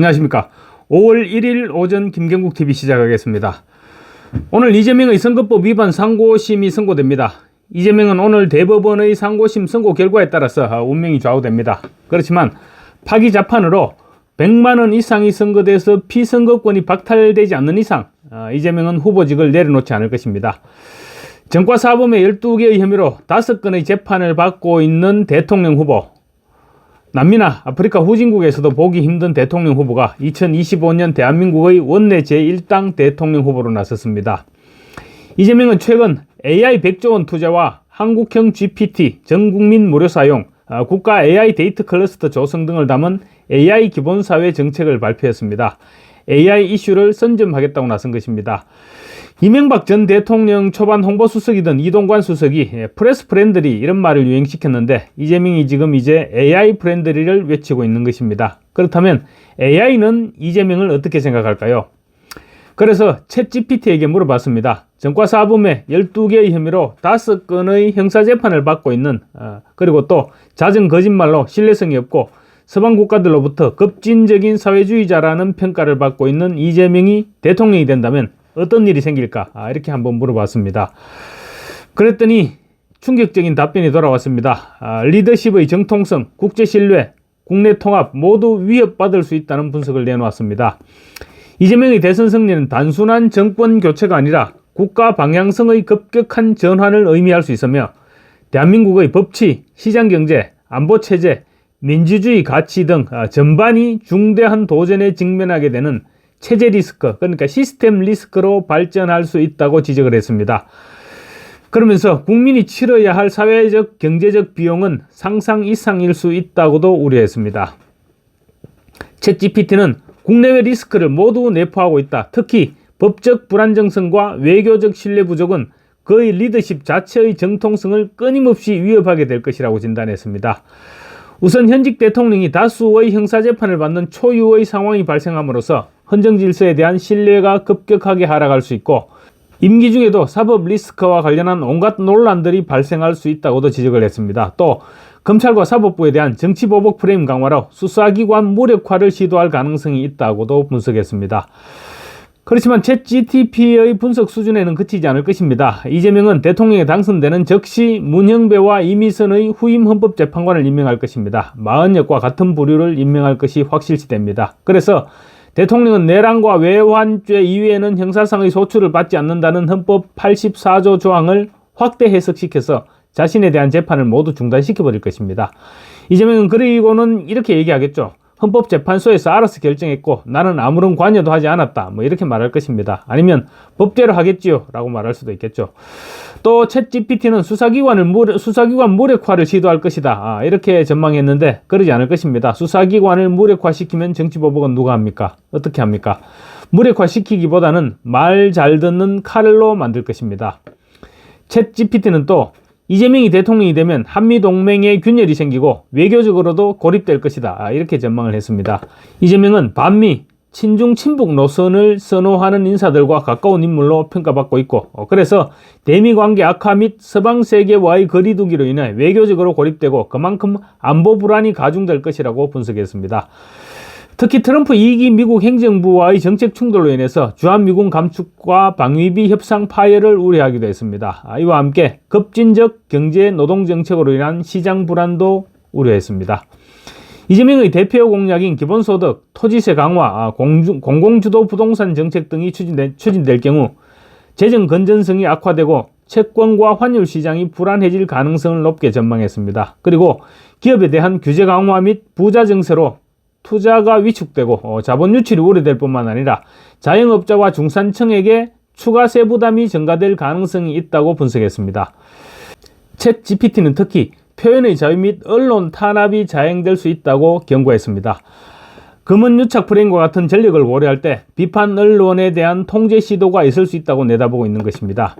안녕하십니까. 5월 1일 오전 김경국 TV 시작하겠습니다. 오늘 이재명의 선거법 위반 상고심이 선고됩니다. 이재명은 오늘 대법원의 상고심 선고 결과에 따라서 아, 운명이 좌우됩니다. 그렇지만 파기 자판으로 100만 원 이상이 선거돼서 피선거권이 박탈되지 않는 이상 아, 이재명은 후보직을 내려놓지 않을 것입니다. 전과사범의 12개의 혐의로 5건의 재판을 받고 있는 대통령 후보 남미나 아프리카 후진국에서도 보기 힘든 대통령 후보가 2025년 대한민국의 원내 제1당 대통령 후보로 나섰습니다. 이재명은 최근 AI 100조 원 투자와 한국형 GPT 전국민 무료 사용, 아, 국가 AI 데이트 클러스터 조성 등을 담은 AI 기본사회 정책을 발표했습니다. AI 이슈를 선점하겠다고 나선 것입니다. 이명박 전 대통령 초반 홍보수석이던 이동관 수석이 예, 프레스 프렌들리 이런 말을 유행시켰는데 이재명이 지금 이제 AI 프렌들리를 외치고 있는 것입니다. 그렇다면 AI는 이재명을 어떻게 생각할까요? 그래서 챗 GPT에게 물어봤습니다. 전과사범의 12개의 혐의로 5건의 형사재판을 받고 있는 어, 그리고 또 잦은 거짓말로 신뢰성이 없고 서방 국가들로부터 급진적인 사회주의자라는 평가를 받고 있는 이재명이 대통령이 된다면 어떤 일이 생길까? 아, 이렇게 한번 물어봤습니다. 그랬더니 충격적인 답변이 돌아왔습니다. 아, 리더십의 정통성, 국제 신뢰, 국내 통합 모두 위협받을 수 있다는 분석을 내놓았습니다. 이재명의 대선 승리는 단순한 정권 교체가 아니라 국가 방향성의 급격한 전환을 의미할 수 있으며 대한민국의 법치, 시장 경제, 안보 체제, 민주주의 가치 등 아, 전반이 중대한 도전에 직면하게 되는 체제 리스크, 그러니까 시스템 리스크로 발전할 수 있다고 지적을 했습니다. 그러면서 국민이 치러야 할 사회적, 경제적 비용은 상상 이상일 수 있다고도 우려했습니다. 챗 GPT는 국내외 리스크를 모두 내포하고 있다. 특히 법적 불안정성과 외교적 신뢰 부족은 그의 리더십 자체의 정통성을 끊임없이 위협하게 될 것이라고 진단했습니다. 우선 현직 대통령이 다수의 형사재판을 받는 초유의 상황이 발생함으로써 헌정 질서에 대한 신뢰가 급격하게 하락할 수 있고 임기 중에도 사법 리스크와 관련한 온갖 논란들이 발생할 수 있다고도 지적을 했습니다. 또 검찰과 사법부에 대한 정치보복 프레임 강화로 수사기관 무력화를 시도할 가능성이 있다고도 분석했습니다. 그렇지만 챗 GTP의 분석 수준에는 그치지 않을 것입니다. 이재명은 대통령에 당선되는 즉시 문형배와 이미선의 후임 헌법재판관을 임명할 것입니다. 마흔역과 같은 부류를 임명할 것이 확실시됩니다. 그래서 대통령은 내란과 외환죄 이외에는 형사상의 소출을 받지 않는다는 헌법 84조 조항을 확대 해석시켜서 자신에 대한 재판을 모두 중단시켜버릴 것입니다. 이재명은 그리고는 이렇게 얘기하겠죠. 헌법재판소에서 알아서 결정했고 나는 아무런 관여도 하지 않았다. 뭐 이렇게 말할 것입니다. 아니면 법대로 하겠지요. 라고 말할 수도 있겠죠. 또 챗 GPT는 수사기관을 무력, 수사기관 무력화를 시도할 것이다. 아, 이렇게 전망했는데 그러지 않을 것입니다. 수사기관을 무력화시키면 정치보복은 누가 합니까? 어떻게 합니까? 무력화시키기보다는 말 잘 듣는 칼로 만들 것입니다. 챗 GPT는 또 이재명이 대통령이 되면 한미동맹에 균열이 생기고 외교적으로도 고립될 것이다. 아, 이렇게 전망을 했습니다. 이재명은 반미, 친중, 친북 노선을 선호하는 인사들과 가까운 인물로 평가받고 있고, 어, 그래서 대미 관계 악화 및 서방 세계와의 거리두기로 인해 외교적으로 고립되고 그만큼 안보 불안이 가중될 것이라고 분석했습니다. 특히 트럼프 2기 미국 행정부와의 정책 충돌로 인해서 주한미군 감축과 방위비 협상 파열을 우려하기도 했습니다. 아, 이와 함께 급진적 경제 노동 정책으로 인한 시장 불안도 우려했습니다. 이재명의 대표 공약인 기본소득, 토지세 강화, 아, 공주, 공공주도 부동산 정책 등이 추진될, 추진될 경우 재정 건전성이 악화되고 채권과 환율 시장이 불안해질 가능성을 높게 전망했습니다. 그리고 기업에 대한 규제 강화 및 부자 증세로 투자가 위축되고 어, 자본 유출이 우려될 뿐만 아니라 자영업자와 중산층에게 추가 세 부담이 증가될 가능성이 있다고 분석했습니다. 챗 GPT는 특히 표현의 자유 및 언론 탄압이 자행될 수 있다고 경고했습니다. 금은 유착 프레임과 같은 전력을 고려할 때 비판 언론에 대한 통제 시도가 있을 수 있다고 내다보고 있는 것입니다.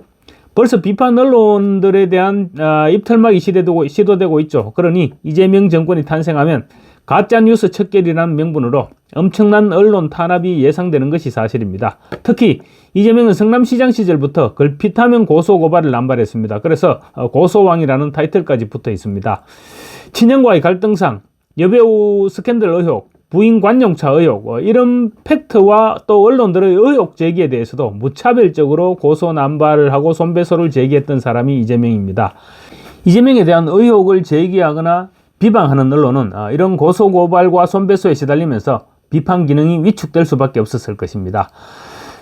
벌써 비판 언론들에 대한 어, 입털막이 시도되고 있죠. 그러니 이재명 정권이 탄생하면 가짜 뉴스 척결이라는 명분으로 엄청난 언론 탄압이 예상되는 것이 사실입니다. 특히 이재명은 성남시장 시절부터 걸핏하면 고소 고발을 남발했습니다. 그래서 어, 고소왕이라는 타이틀까지 붙어 있습니다. 친형과의 갈등상, 여배우 스캔들 의혹, 부인 관용차 의혹 어, 이런 팩트와 또 언론들의 의혹 제기에 대해서도 무차별적으로 고소 남발을 하고 손배소를 제기했던 사람이 이재명입니다. 이재명에 대한 의혹을 제기하거나 비방하는 언론은 아, 이런 고소 고발과 손배소에 시달리면서 비판 기능이 위축될 수밖에 없었을 것입니다.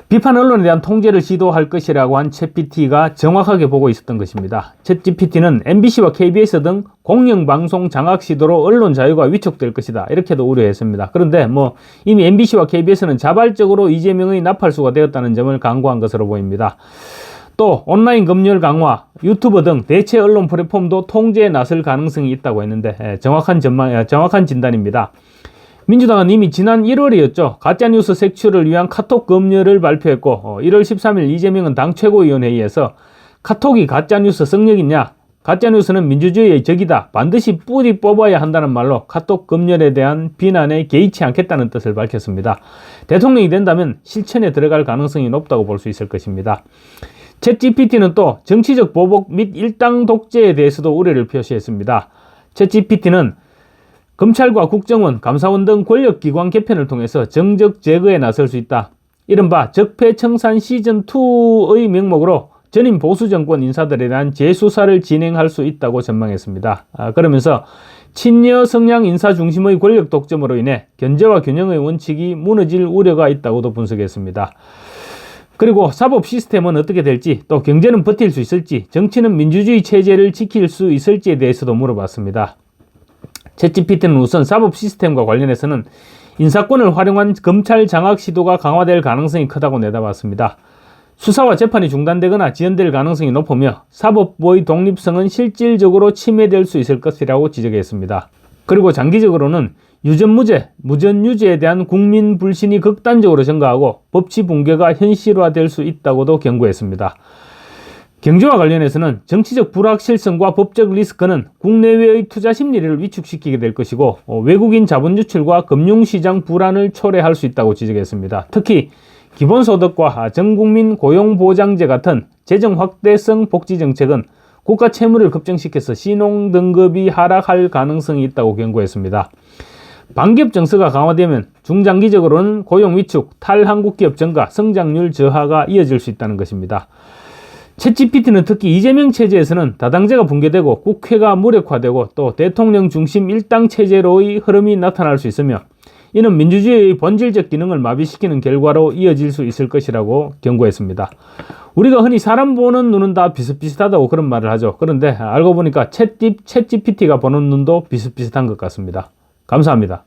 비판 언론에 대한 통제를 시도할 것이라고 한 챗PT가 정확하게 보고 있었던 것입니다. 챗GPT는 MBC와 KBS 등 공영방송 장악 시도로 언론 자유가 위축될 것이다. 이렇게도 우려했습니다. 그런데 뭐 이미 MBC와 KBS는 자발적으로 이재명의 나팔수가 되었다는 점을 강구한 것으로 보입니다. 또 온라인 검열 강화, 유튜브 등 대체 언론 플랫폼도 통제에 나설 가능성이 있다고 했는데 예, 정확한 전망, 예, 정확한 진단입니다. 민주당은 이미 지난 1월이었죠. 가짜뉴스 색출을 위한 카톡 검열을 발표했고 어, 1월 13일 이재명은 당 최고위원회의에서 카톡이 가짜뉴스 성역 있냐? 가짜뉴스는 민주주의의 적이다. 반드시 뿌리 뽑아야 한다는 말로 카톡 검열에 대한 비난에 개의치 않겠다는 뜻을 밝혔습니다. 대통령이 된다면 실천에 들어갈 가능성이 높다고 볼 수 있을 것입니다. 챗 GPT는 또 정치적 보복 및 일당 독재에 대해서도 우려를 표시했습니다. 챗 GPT는 검찰과 국정원, 감사원 등 권력기관 개편을 통해서 정적 제거에 나설 수 있다. 이른바 적폐청산 시즌2의 명목으로 전임 보수 정권 인사들에 대한 재수사를 진행할 수 있다고 전망했습니다. 아, 그러면서 친여 성향 인사 중심의 권력 독점으로 인해 견제와 균형의 원칙이 무너질 우려가 있다고도 분석했습니다. 그리고 사법 시스템은 어떻게 될지, 또 경제는 버틸 수 있을지, 정치는 민주주의 체제를 지킬 수 있을지에 대해서도 물어봤습니다. 챗GPT는 우선 사법 시스템과 관련해서는 인사권을 활용한 검찰 장악 시도가 강화될 가능성이 크다고 내다봤습니다. 수사와 재판이 중단되거나 지연될 가능성이 높으며 사법부의 독립성은 실질적으로 침해될 수 있을 것이라고 지적했습니다. 그리고 장기적으로는 유전무죄, 무전유죄에 대한 국민 불신이 극단적으로 증가하고 법치 붕괴가 현실화될 수 있다고도 경고했습니다. 경제와 관련해서는 정치적 불확실성과 법적 리스크는 국내외의 투자 심리를 위축시키게 될 것이고 어, 외국인 자본 유출과 금융시장 불안을 초래할 수 있다고 지적했습니다. 특히 기본소득과 전국민 고용보장제 같은 재정 확대성 복지 정책은 국가 채무를 급증시켜서 신용 등급이 하락할 가능성이 있다고 경고했습니다. 반기업 정서가 강화되면 중장기적으로는 고용 위축, 탈한국 기업 증가, 성장률 저하가 이어질 수 있다는 것입니다. 챗GPT는 특히 이재명 체제에서는 다당제가 붕괴되고 국회가 무력화되고 또 대통령 중심 일당 체제로의 흐름이 나타날 수 있으며 이는 민주주의의 본질적 기능을 마비시키는 결과로 이어질 수 있을 것이라고 경고했습니다. 우리가 흔히 사람 보는 눈은 다 비슷비슷하다고 그런 말을 하죠. 그런데 알고 보니까 챗 챗GPT가 보는 눈도 비슷비슷한 것 같습니다. 감사합니다.